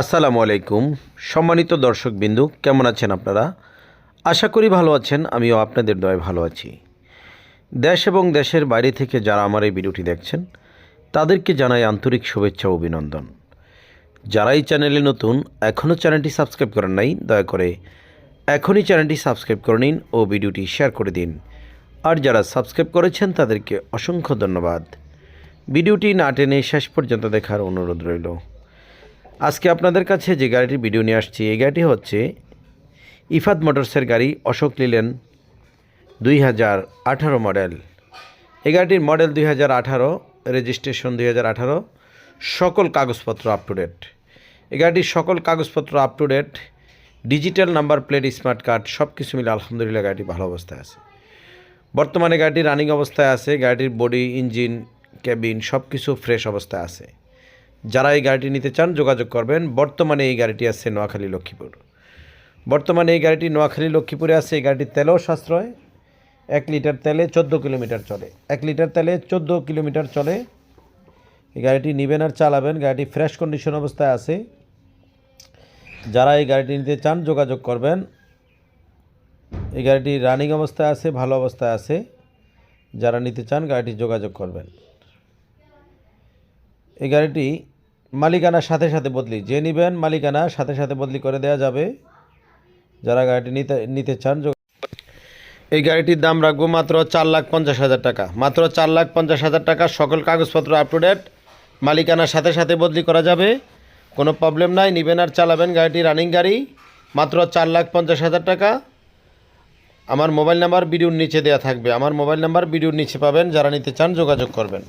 আসসালামু আলাইকুম। সম্মানিত দর্শকবিন্দু, কেমন আছেন আপনারা? আশা করি ভালো আছেন, আমিও আপনাদের দয়ে ভালো আছি। দেশ এবং দেশের বাইরে থেকে যারা আমার এই ভিডিওটি দেখছেন, তাদেরকে জানাই আন্তরিক শুভেচ্ছা ও অভিনন্দন। যারা এই চ্যানেলে নতুন, এখনও চ্যানেলটি সাবস্ক্রাইব করেন নাই, দয়া করে এখনই চ্যানেলটি সাবস্ক্রাইব করে নিন ও ভিডিওটি শেয়ার করে দিন। আর যারা সাবস্ক্রাইব করেছেন, তাদেরকে অসংখ্য ধন্যবাদ। ভিডিওটি না টেনে শেষ পর্যন্ত দেখার অনুরোধ রইল। আজকে আপনাদের কাছে যে গাড়িটির ভিডিও নিয়ে আসছি, এই গাড়িটি হচ্ছে ইফাদ মোটরসের গাড়ি অশোক লিলেন দুই হাজার আঠারো মডেল। এই গাড়িটির মডেল দুই হাজার আঠারো, রেজিস্ট্রেশন দুই হাজার আঠারো, সকল কাগজপত্র আপ টু ডেট এই গাড়িটির সকল কাগজপত্র up to date digital number plate smart card সব কিছু মিলে আলহামদুলিল্লাহ গাড়িটি ভালো অবস্থায় আছে। বর্তমানে গাড়িটি রানিং অবস্থায় আছে, গাড়িটির বডি ইঞ্জিন কেবিন সব কিছু ফ্রেশ অবস্থায় আছে। যারা এই গাড়িটি নিতে চান, যোগাযোগ করবেন। বর্তমানে এই গাড়িটি আছে নোয়াখালী লক্ষ্মীপুর। বর্তমানে এই গাড়িটি নোয়াখালী লক্ষ্মীপুরে আছে। এই গাড়িটির তেলও সাশ্রয়। এক লিটার তেলে চোদ্দ কিলোমিটার চলে। এক লিটার তেলে চোদ্দ কিলোমিটার চলে। এই গাড়িটি নেবেন আর চালাবেন। গাড়িটি ফ্রেশ কন্ডিশন অবস্থায় আছে। যারা এই গাড়িটি নিতে চান, যোগাযোগ করবেন। এই গাড়িটি রানিং অবস্থায় আছে, ভালো অবস্থায় আছে। যারা নিতে চান, গাড়িটি যোগাযোগ করবেন। এই গাড়িটি মালিকানার সাথে সাথে বদলি। যে নেবেন মালিকানা, সাথে সাথে বদলি করে দেওয়া যাবে। যারা গাড়িটি নিতে নিতে চান এই গাড়িটির দাম রাখব মাত্র চার লাখ পঞ্চাশ হাজার টাকা। মাত্র চার লাখ পঞ্চাশ হাজার টাকা। সকল কাগজপত্র আপ টু ডেট মালিকানার সাথে সাথে বদলি করা যাবে। কোনো প্রবলেম নাই। নেবেন আর চালাবেন গাড়িটি রানিং গাড়ি। মাত্র চার লাখ পঞ্চাশ হাজার টাকা। আমার মোবাইল নাম্বার ভিডিওর নিচে দেওয়া থাকবে। আমার মোবাইল নাম্বার ভিডিওর নিচে পাবেন। যারা নিতে চান, যোগাযোগ করবেন।